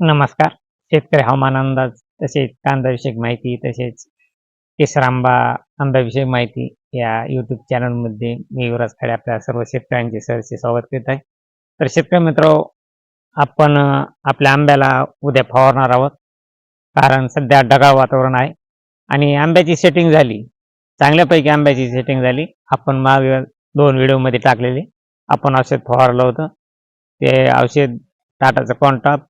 नमस्कार. शेतकरी हवामान अंदाज तसेच कांदाविषयक माहिती तसेच केसर आंबा आंब्याविषयक माहिती या यूट्यूब चॅनलमध्ये मी युवराज खाडे आपल्या सर्व शेतकऱ्यांचे सरसे स्वागत करीत आहे. तर शेतकरी मित्र आपण आपल्या आंब्याला उद्या फवारणार आहोत. कारण सध्या ढगाळ वातावरण आहे आणि आंब्याची सेटिंग झाली. चांगल्यापैकी आंब्याची सेटिंग झाली. आपण माग दोन व्हिडिओमध्ये टाकलेले. आपण औषध फवारलं होतं. ते औषध टाटाचं कॉन्टॉप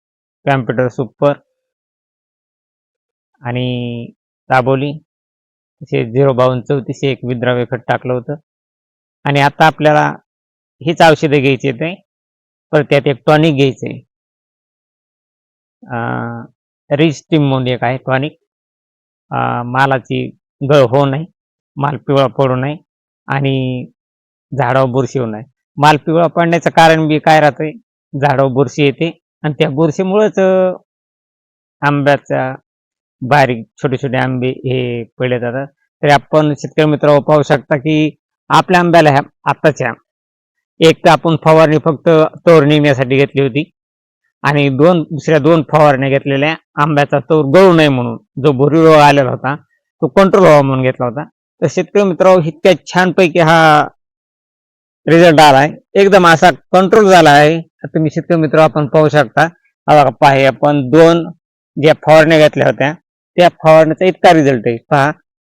कॅम्प्युटर सुपर आणि दाबोली. तसे झिरो बावन्न चौतीस एक विद्राव्य खत टाकलं होतं. आणि आता आपल्याला हीच औषधं घ्यायची ते परत त्यात एक टॉनिक घ्यायचे रिच टीम म्हणून एक आहे टॉनिक मालाची गळ होऊ नये माल पिवळा पडू नये आणि झाडावर बुरशी होऊ नये. माल पिवळा पडण्याचं कारण बी काय राहतंय? झाडावर बुरशी येते. आणि त्या बुरशीमुळेच आंब्याचा बारीक छोटे छोटे आंबे हे पडले जातात. तरी आपण शेतकरी मित्र पाहू शकता की आपल्या आंब्याला ह्या आत्ताच्या एक तर आपण फवारणी फक्त तोर निघण्यासाठी घेतली होती. आणि दोन दुसऱ्या दोन फवारण्या घेतलेल्या आंब्याचा तोर गळू नये म्हणून जो भुरी रोग आलेला होता तो कंट्रोल व्हावा म्हणून घेतला होता. तर शेतकरी मित्र इतक्या छानपैकी हा रिझल्ट आला आहे. एकदम असा कंट्रोल झाला आहे. तुम्ही शेतकरी मित्र आपण पाहू शकता. हा बघा पहा हे आपण दोन ज्या फवारण्या घेतल्या होत्या त्या फवारण्याचा इतका रिझल्ट आहे. पहा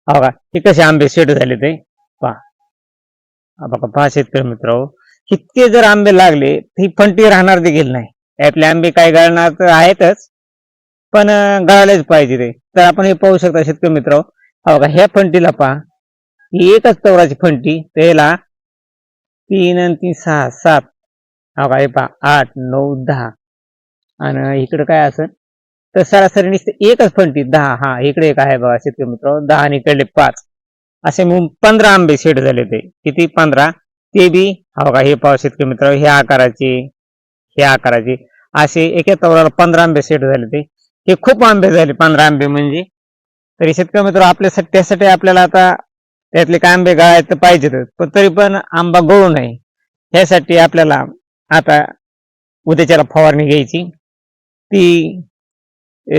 हा बघा हे कसे आंबे सेट झाले ते. पहा. बघा पहा शेतकरी मित्र इतके जर आंबे लागले ही फंटी राहणार देखील नाही. यातले आंबे काय गळणार तर आहेतच पण गळायलाच पाहिजे ते. तर आपण हे पाहू शकता शेतकरी मित्र हा बघा ह्या फंटीला पहा. ही एकच तवराची फंटी त्याला तीन आणि तीन सहा सात. हा काय हे पहा आठ नऊ दहा. आणि इकडं काय असेल तर सरासरी नुसते एकच फंटी दहा. हा इकडे एक आहे बघा शेतकरी मित्र दहा आणि इकडले पाच. असे मिळून पंधरा आंबे सेट झाले ते. किती? पंधरा. ते बी हा बघा हे पाव शेतकरी मित्र हे आकाराचे. हे आकाराचे. असे एका तवराला पंधरा आंबे सेट झाले ते. हे खूप आंबे झाले पंधरा आंबे म्हणजे. तरी शेतकरी मित्र आपल्यासाठी त्यासाठी आपल्याला आता त्यातले काय आंबे तर पाहिजेतच पण तरी पण आंबा गळू नये. ह्यासाठी आपल्याला आता उद्याच्याला फवारणी घ्यायची. ती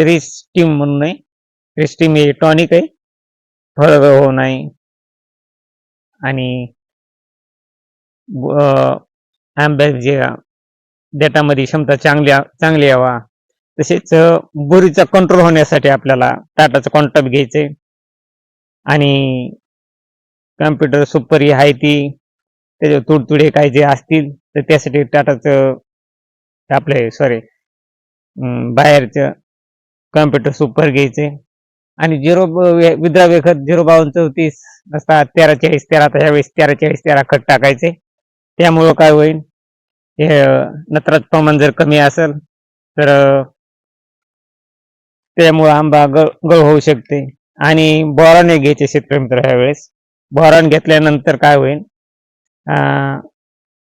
रिस्टीम म्हणून आहे. रिस्टीम हे टॉनिक आहे. फळग होऊ नये. आणि ब- अं, क्षमता चांगली चांगली यावा. तसेच बोरीचा बुरीचा कंट्रोल होण्यासाठी आपल्याला टाटाचं कॉन्टॅक्ट आहे आणि कम्प्युटर सुपर ही आहे ती. त्याचे तुडतुडे काय जे असतील तर त्यासाठी टाटाचं आपले सॉरी बाहेरचं कम्प्युटर सुपर घ्यायचे. आणि झिरो विद्राव्य खत झिरो बावन्न चौतीस नसता तेरा चाळीस तेरा आता ह्यावेळेस तेरा चाळीस तेरा खत टाकायचे. त्यामुळं काय होईल? हे नत्राचं प्रमाण जर कमी असेल तर त्यामुळं आंबा गळ गळ होऊ शकते. आणि बोराने घ्यायचे शेतकरी मित्र ह्यावेळेस. भरण घेतल्यानंतर काय होईल? अं,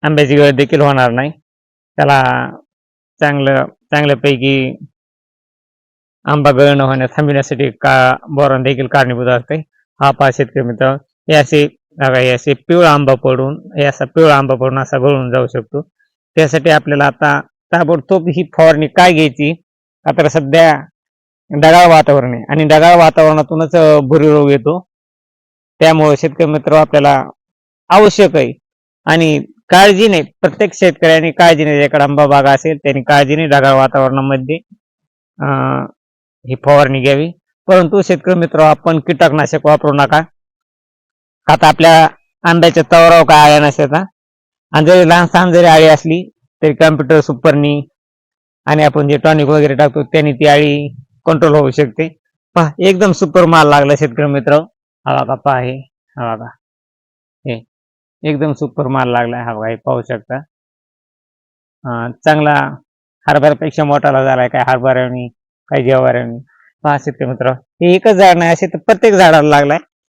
आंब्याची गळ देखील होणार नाही. त्याला चांगलं चांगल्यापैकी आंबा गळ न होण्यास थांबविण्यासाठी का बोरण देखील कारणीभूत असते. हा पाच शेतकरी मित्र हे असे असे पिवळा आंबा पडून हे असा पिवळा आंबा पडून असा गळून जाऊ शकतो. त्यासाठी आपल्याला आता ताबडतोब ही फवारणी काय घ्यायची? आता सध्या ढगाळ वातावरण आहे आणि ढगाळ वातावरणातूनच भुरी रोग येतो. त्यामुळे शेतकरी मित्र आपल्याला आवश्यक आहे. आणि काळजी नाही प्रत्येक शेतकऱ्याने काळजी नाही ज्याकडे आंबा बागा असेल त्यांनी काळजीने ढगाळ वातावरणामध्ये ही फवारणी घ्यावी. परंतु शेतकरी मित्र आपण कीटकनाशक वापरू नका. आता आपल्या आंब्याच्या तवराव काय आळ्या नसतात आणि जरी लहान सहान जरी आळी असली तरी कम्प्युटर सुपरनी आणि आपण जे टॉनिक वगैरे टाकतो त्यांनी ती आळी कंट्रोल होऊ शकते. पहा एकदम सुपर माल लागला शेतकरी मित्र. हा बघा पहा हे हा बघा हे एकदम सुपर माल लागला हा बघा हे पाहू शकता. चांगला हरभऱ्यापेक्षा मोठाला झालाय काय हरभऱ्यानी काय जेवाऱ्यानी पहा शकते मित्र हे एकच झाड नाही असे तर प्रत्येक झाडाला लागलाय.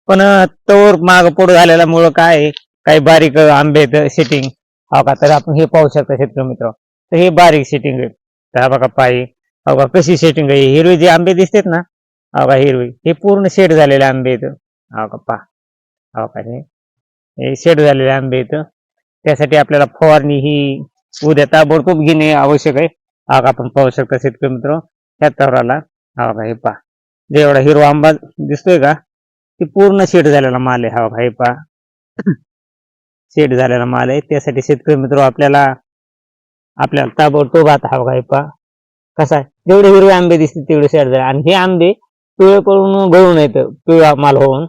पण तोर माग पुढे झालेल्यामुळं काय काही बारीक आंबे सेटिंग हा हो का? तर आपण हे पाहू शकता शेतकरी मित्र. तर हे बारीक सेटिंग आहे तर हा बघा पायी. हा हो बघा कशी सेटिंग आहे? हिरवी जे आंबे दिसतात ना? हो हा बघा हिरवी. हे पूर्ण शेड झालेले आंबे आहेत. हो का पहा हो का हे हे शेड झालेले आंबे इथं. त्यासाठी आपल्याला फवारणी ही उद्या ताबडतोब घेणे आवश्यक आहे. हा का आपण पाहू शकता शेतकरी मित्र ह्या तवराला. हा का हे पहा जेवढा हिरवा आंबा दिसतोय का? ते पूर्ण शेड झालेला माल आहे. हा भाई हे पहा शेड झालेला माल आहे. त्यासाठी शेतकरी मित्र आपल्याला आपल्याला ताबडतोब आता हा भाई हे पहा कसा आहे? जेवढे हिरवे आंबे दिसतील तेवढे शेड झाले. आणि हे आंबे पिवळे पडून गळून येतं. पिवळा माल होऊन.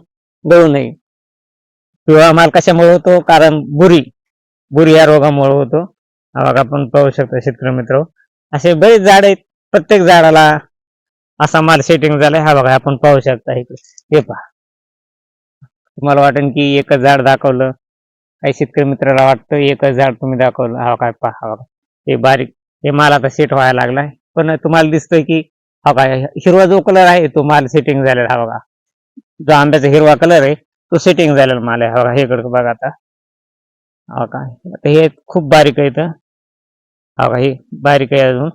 गळू नये. पिवळा माल कशामुळे होतो? कारण बुरी बुरी या रोगामुळे होतो. हा आपण पाहू शकतो शेतकरी मित्र. असे बरेच झाड आहेत. प्रत्येक झाडाला असा माल सेटिंग झालाय. हा बघा आपण पाहू शकता हे पहा. तुम्हाला वाटेल की एकच झाड दाखवलं. काही शेतकरी मित्राला वाटतं एकच झाड तुम्ही दाखवलं. हा काय पहा हा बघा. हे बारीक हे माल आता सेट व्हायला लागलाय. पण तुम्हाला दिसतंय की हा काय हिरवा जो कलर आहे तो माल सेटिंग झालेला हा बघा. जो आंब्याचा हिरवा कलर आहे तो सेटिंग झालेला माल आहे हा बघा हे इकडं बघा आता. हा काय हे खूप बारीक आहे इथं. हा का? हे बारीक आहे अजून.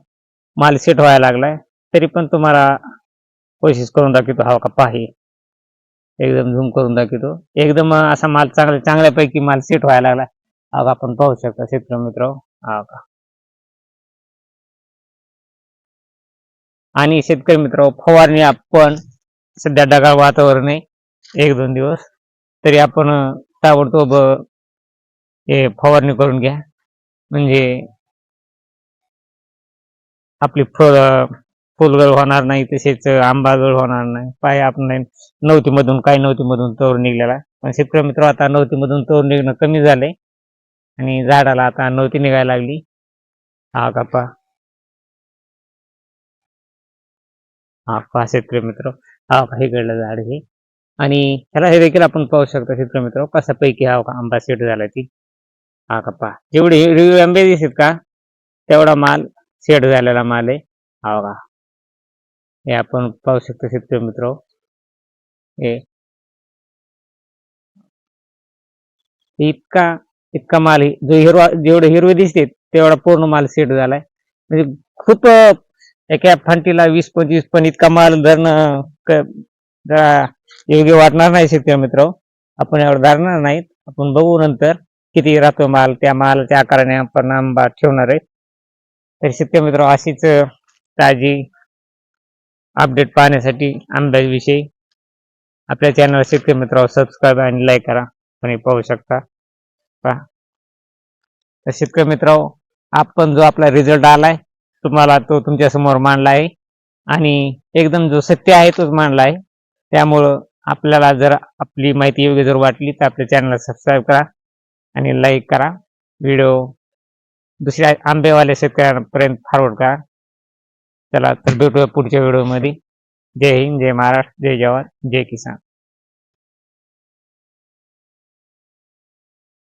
माल सेट व्हायला लागलाय. तरी पण तुम्हाला कोशिश करून दाखवतो. हा का? पाही एकदम झूम करून दाखवतो. एकदम असा माल चांगला चांगल्यापैकी माल सेट व्हायला लागला हा का? आपण पाहू शकता शेतकरी मित्र. हा का? आणि शेतकरी मित्र फवारणी आपण सध्या ढगाळ वातावरण आहे. एक दोन दिवस. तरी आपण ताबडतोब हे फवारणी करून घ्या. म्हणजे आपली फळ फुलगळ होणार नाही तसेच आंबागळ होणार नाही. पाय आपण नवती काय काही तोर निघलेला. पण शेतकरी मित्र आता नव्हतीमधून तोर निघणं कमी झालंय. आणि झाडाला आता नवती निघायला लागली. हा कापा हा पहा शेतकरी मित्र. हा का हे घडलं झाड हे. आणि ह्याला हे देखील आपण पाहू शकतो शेतकरी मित्र कसा पैकी हा का आंबा सेट झाला ती. हा का पहा जेवढे हिरवे आंबे दिसत का? तेवढा माल सेट झालेला माल आहे. हा का हे आपण पाहू शकतो शेतकरी मित्र हे. इतका इतका माल आहे. जो हिरवा जेवढे हिरवे दिसते तेवढा पूर्ण माल सेट झालाय. म्हणजे खूप एका फांटीला वीस पंचवीस पण इतका माल धरणं जरा योग्य वाटणार नाही शेतकरी मित्र आपण यावर धरणार नाहीत. आपण बघू नंतर किती राहतो माल. त्या मालाच्या आकाराने आपण आंबा ठेवणार आहे. तर शेतकरी मित्र अशीच ताजी अपडेट पाहण्यासाठी आंब्याविषयी आपल्या चॅनल शेतकरी मित्र सबस्क्राईब आणि लाईक करा. तुम्ही पाहू शकता. पहा. तर शेतकरी मित्र आपण जो आपला रिझल्ट आलाय तुम्हाला तो तुमच्यासमोर मांडला आहे. आणि एकदम जो सत्य आहे तोच मांडला आहे. त्यामुळं आपल्याला जर आपली माहिती योग्य जर वाटली तर आपल्या चॅनलला सबस्क्राईब करा आणि लाईक करा. व्हिडिओ दुसऱ्या आंबेवाल्या शेतकऱ्यांपर्यंत फॉरवर्ड करा. चला तर भेटूया पुढच्या व्हिडिओमध्ये जय हिंद जय महाराष्ट्र जय जवान जय किसान.